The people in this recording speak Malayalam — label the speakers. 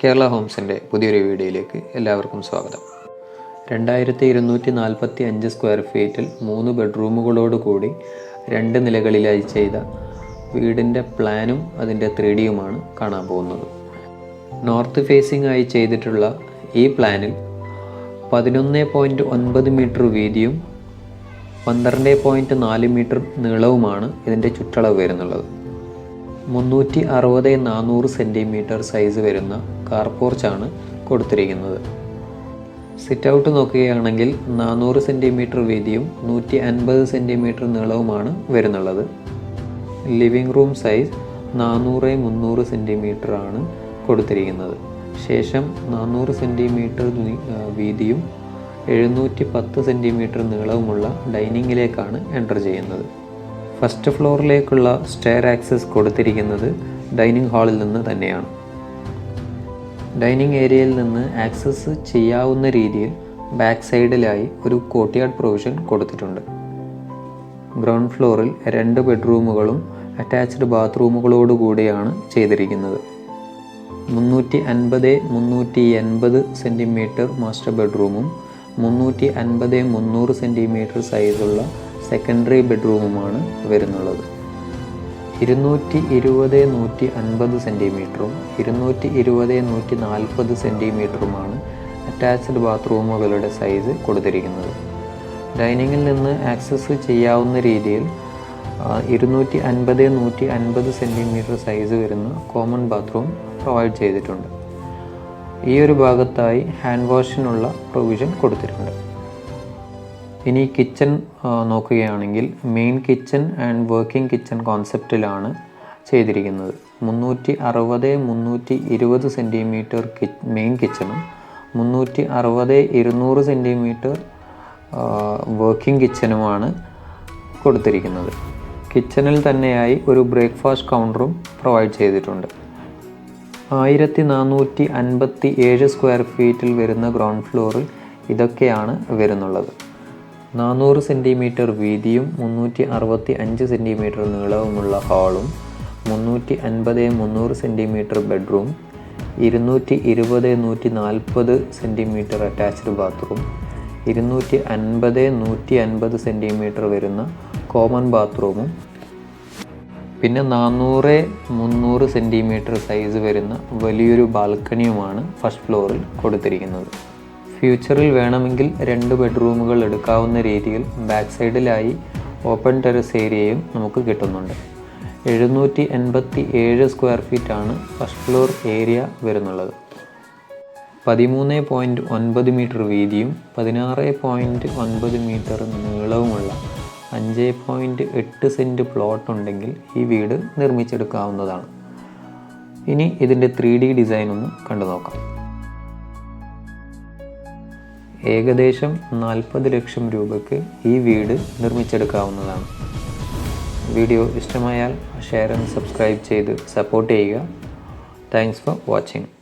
Speaker 1: കേരള ഹോംസിന്റെ പുതിയൊരു വീഡിയോയിലേക്ക് എല്ലാവർക്കും സ്വാഗതം. രണ്ടായിരത്തി ഇരുന്നൂറ്റി നാൽപ്പത്തി അഞ്ച് സ്ക്വയർ ഫീറ്റിൽ മൂന്ന് ബെഡ്റൂമുകളോട് കൂടി രണ്ട് നിലകളിലായി ചെയ്ത വീടിന്റെ പ്ലാനും അതിന്റെ ത്രീ ഡിയുമാണ് കാണാൻ പോകുന്നത്. നോർത്ത് ഫേസിംഗ് ആയി ചെയ്തിട്ടുള്ള ഈ പ്ലാനിൽ പതിനൊന്ന് പോയിന്റ് ഒൻപത് മീറ്റർ വീതിയും പന്ത്രണ്ട് പോയിന്റ് നാല് മീറ്റർ നീളവുമാണ് ഇതിന്റെ ചുറ്റളവ് വരുന്നുള്ളത്. മുന്നൂറ്റി അറുപത് നാനൂറ് സെന്റിമീറ്റർ സൈസ് വരുന്ന കാർ പോർച്ചാണ് കൊടുത്തിരിക്കുന്നത്. സിറ്റ് ഔട്ട് നോക്കുകയാണെങ്കിൽ നാനൂറ് സെന്റിമീറ്റർ വീതിയും നൂറ്റി അൻപത് സെന്റിമീറ്റർ നീളവുമാണ് വരുന്നുള്ളത്. ലിവിംഗ് റൂം സൈസ് നാനൂറ് മുന്നൂറ് സെന്റിമീറ്റർ ആണ് കൊടുത്തിരിക്കുന്നത്. ശേഷം നാനൂറ് സെന്റിമീറ്റർ വീതിയും എഴുന്നൂറ്റി പത്ത് സെന്റിമീറ്റർ നീളവുമുള്ള ഡൈനിങ്ങിലേക്കാണ് എന്റർ ചെയ്യുന്നത്. ഫസ്റ്റ് ഫ്ലോറിലേക്കുള്ള സ്റ്റെയർ ആക്സസ് കൊടുത്തിരിക്കുന്നത് ഡൈനിങ് ഹാളിൽ നിന്ന് തന്നെയാണ്. ഡൈനിങ് ഏരിയയിൽ നിന്ന് ആക്സസ് ചെയ്യാവുന്ന രീതിയിൽ ബാക്ക് സൈഡിലായി ഒരു കോട്ടിയാർഡ് പ്രൊവിഷൻ കൊടുത്തിട്ടുണ്ട്. ഗ്രൗണ്ട് ഫ്ലോറിൽ രണ്ട് ബെഡ്റൂമുകളും അറ്റാച്ച്ഡ് ബാത്റൂമുകളോടുകൂടിയാണ് ചെയ്തിരിക്കുന്നത്. മുന്നൂറ്റി അൻപത് മുന്നൂറ്റി എൺപത് സെന്റിമീറ്റർ മാസ്റ്റർ ബെഡ്റൂമും മുന്നൂറ്റി അൻപത് മുന്നൂറ് സെന്റിമീറ്റർ സൈസുള്ള സെക്കൻഡറി ബെഡ്റൂമുമാണ് വരുന്നുള്ളത്. ഇരുന്നൂറ്റി ഇരുപത് നൂറ്റി അൻപത് സെന്റിമീറ്ററും ഇരുന്നൂറ്റി ഇരുപത് നൂറ്റി നാൽപ്പത് സെന്റിമീറ്ററുമാണ് അറ്റാച്ച്ഡ് ബാത്റൂമുകളുടെ സൈസ് കൊടുത്തിരിക്കുന്നത്. ഡൈനിങ്ങിൽ നിന്ന് ആക്സസ് ചെയ്യാവുന്ന രീതിയിൽ ഇരുന്നൂറ്റി അൻപത് നൂറ്റി അൻപത് സെന്റിമീറ്റർ സൈസ് വരുന്ന കോമൺ ബാത്റൂം പ്രൊവൈഡ് ചെയ്തിട്ടുണ്ട്. ഈ ഒരു ഭാഗത്തായി ഹാൻഡ് വാഷിനുള്ള പ്രൊവിഷൻ കൊടുത്തിട്ടുണ്ട്. ഇനി കിച്ചൺ നോക്കുകയാണെങ്കിൽ main kitchen and working kitchen കോൺസെപ്റ്റിലാണ് ചെയ്തിരിക്കുന്നത്. മുന്നൂറ്റി അറുപത് മുന്നൂറ്റി ഇരുപത് സെന്റിമീറ്റർ കി മെയിൻ കിച്ചണും മുന്നൂറ്റി അറുപത് ഇരുന്നൂറ് സെന്റിമീറ്റർ വർക്കിംഗ് കിച്ചനുമാണ് കൊടുത്തിരിക്കുന്നത്. കിച്ചണിൽ തന്നെയായി ഒരു ബ്രേക്ക്ഫാസ്റ്റ് കൗണ്ടറും പ്രൊവൈഡ് ചെയ്തിട്ടുണ്ട്. ആയിരത്തി നാനൂറ്റി അൻപത്തി ഏഴ് സ്ക്വയർ ഫീറ്റിൽ വരുന്ന ഗ്രൗണ്ട് ഫ്ലോറിൽ ഇതൊക്കെയാണ് വരുന്നുള്ളത്. നാനൂറ് സെന്റിമീറ്റർ വീതിയും മുന്നൂറ്റി അറുപത്തി അഞ്ച് സെന്റിമീറ്റർ നീളവുമുള്ള ഹാളും മുന്നൂറ്റി അൻപത് മുന്നൂറ് സെന്റിമീറ്റർ ബെഡ്റൂം ഇരുന്നൂറ്റി ഇരുപത് നൂറ്റി നാൽപ്പത് സെന്റിമീറ്റർ അറ്റാച്ച്ഡ് ബാത്റൂം ഇരുന്നൂറ്റി അൻപത് നൂറ്റി അൻപത് സെന്റിമീറ്റർ വരുന്ന കോമൺ ബാത്റൂമും പിന്നെ നാനൂറ് മുന്നൂറ് സെന്റിമീറ്റർ സൈസ് വരുന്ന വലിയൊരു ബാൽക്കണിയുമാണ് ഫസ്റ്റ് ഫ്ലോറിൽ കൊടുത്തിരിക്കുന്നത്. ഫ്യൂച്ചറിൽ വേണമെങ്കിൽ രണ്ട് ബെഡ്റൂമുകൾ എടുക്കാവുന്ന രീതിയിൽ ബാക്ക് സൈഡിലായി ഓപ്പൺ ടെറസ് ഏരിയയും നമുക്ക് കിട്ടുന്നുണ്ട്. എഴുന്നൂറ്റി എൺപത്തി ഏഴ് സ്ക്വയർ ഫീറ്റാണ് ഫസ്റ്റ് ഫ്ലോർ ഏരിയ വരുന്നുള്ളത്. പതിമൂന്ന് പോയിന്റ് ഒൻപത് മീറ്റർ വീതിയും പതിനാറ് പോയിന്റ് ഒൻപത് മീറ്റർ നീളവുമുള്ള അഞ്ച് പോയിന്റ് എട്ട് സെന്റ് പ്ലോട്ട് ഉണ്ടെങ്കിൽ ഈ വീട് നിർമ്മിച്ചെടുക്കാവുന്നതാണ്. ഇനി ഇതിന്റെ ത്രീ ഡി ഡിസൈൻ ഒന്ന് കണ്ടു നോക്കാം ഏകദേശം നാൽപ്പത് ലക്ഷം രൂപയ്ക്ക് ഈ വീട് നിർമ്മിച്ചെടുക്കാവുന്നതാണ്. വീഡിയോ ഇഷ്ടമായാൽ ഷെയർ ആൻഡ് സബ്സ്ക്രൈബ് ചെയ്ത് സപ്പോർട്ട് ചെയ്യുക. Thanks for watching